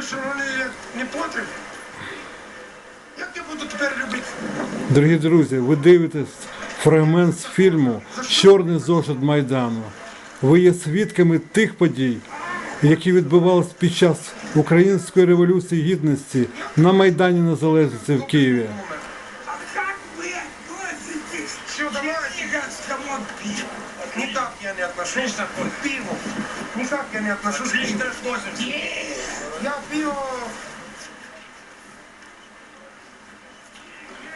Ви що вони не потрібні? Як я буду тепер любити? Дорогі друзі, ви дивитесь фрагмент з фільму Чорний зошит Майдану. Ви є свідками тих подій, які відбувалися під час Української революції гідності на Майдані Незалежності в Києві. Никак я не отношусь к пиву. Никак я не отношусь к пиву. Я пиво...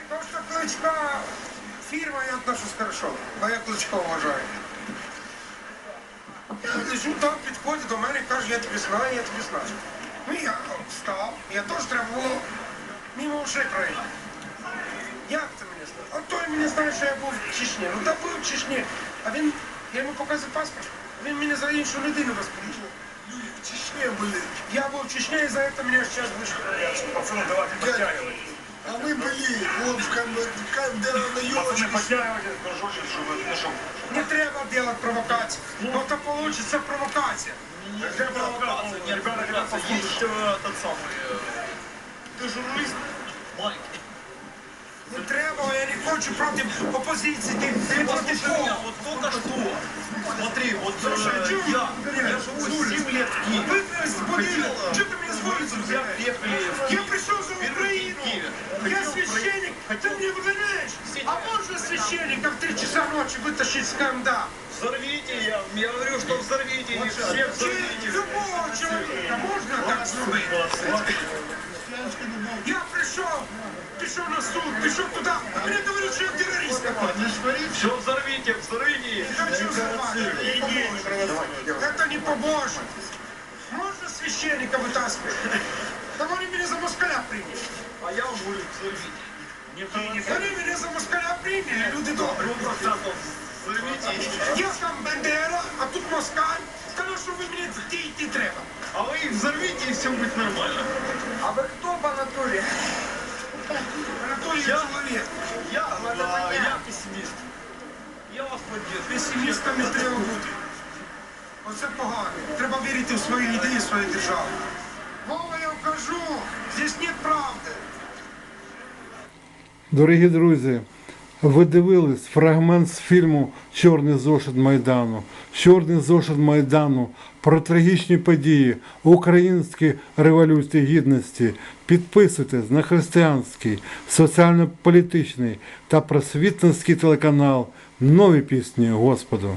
То, что Кличка фирма, я отношусь хорошо. Бо я Кличка уважаю. Я лежу там, підходить до мене, і каже, я тебе знаю, я тебе знаю. Ну я встав, я теж треба було мимо ушей пройти. Як це мене знає? А той мене знає, що я був в Чечні. Ну та був в Чечні. А він, я йому показав паспорт. Він мене за іншу людину розповідав. Люди в Чечні були. Я був в Чечні, і за це мене зараз вийшли. Пацаны, давайте подтягивайтесь. А мы были вот в кам- когда на Пацаны, елочке. подтягивайтесь, дружочек, чтобы ну, чтоб- Не треба робити провокації. Ну то вийде провокація. Какая провокация? Ребята хотят послушать. Есть э, тот самый... э, Ти журналіст? маленький. Не треба, я не хочу проти опозиції. Ти, ти проти Послушай меня, кого? вот только что. Смотри, вот Слушай, э, чё я, вы, я живу 7 лет в Киеве. Ви сподівали, що ти мені з вулиці Друзья взяв? приехали в Я Киев. пришел за Первый Украину. день в Киеве. Я Хотел священник. Ты мне выгоняешь? Сидя. А можно священника в 3 часа ночи вытащить с КМДА? Взорвите, я, я говорю, что взорвите, их всех взорвите. Любого человека можно так зробити? Я пришел, пришел на суд, пришел туда, а мне говорят, что я террорист какой-то. Все взорвите, взорвите. их. Не хочу взрывать. Это не побожно. Можно священника вытаскивать? Так они меня за москаля приняли. А я вам говорю, взорвите. Вони мене за москаля прийняли, люди добрі. Ну, просто взорвите. их. Я там Бендера, а тут москаль. Сказав, що ви мені дійти треба. А вы их взорвите, и все будет нормально. А вы кто по натуре? Анатолій Я? чоловік. Я, это а, я пессимист. Я вас поддерживаю. Песимістами треба бути. Оце погано. Треба вірити в свої ідеї, в свою державу. Вова, я кажу, здесь нет правди. Дорогі друзі, ви дивились фрагмент з фільму Чорний зошит Майдану. Чорний зошит Майдану про трагічні події Української революції гідності. Підписуйтесь на християнський, соціально-політичний та просвітницький телеканал Нові пісні Господу.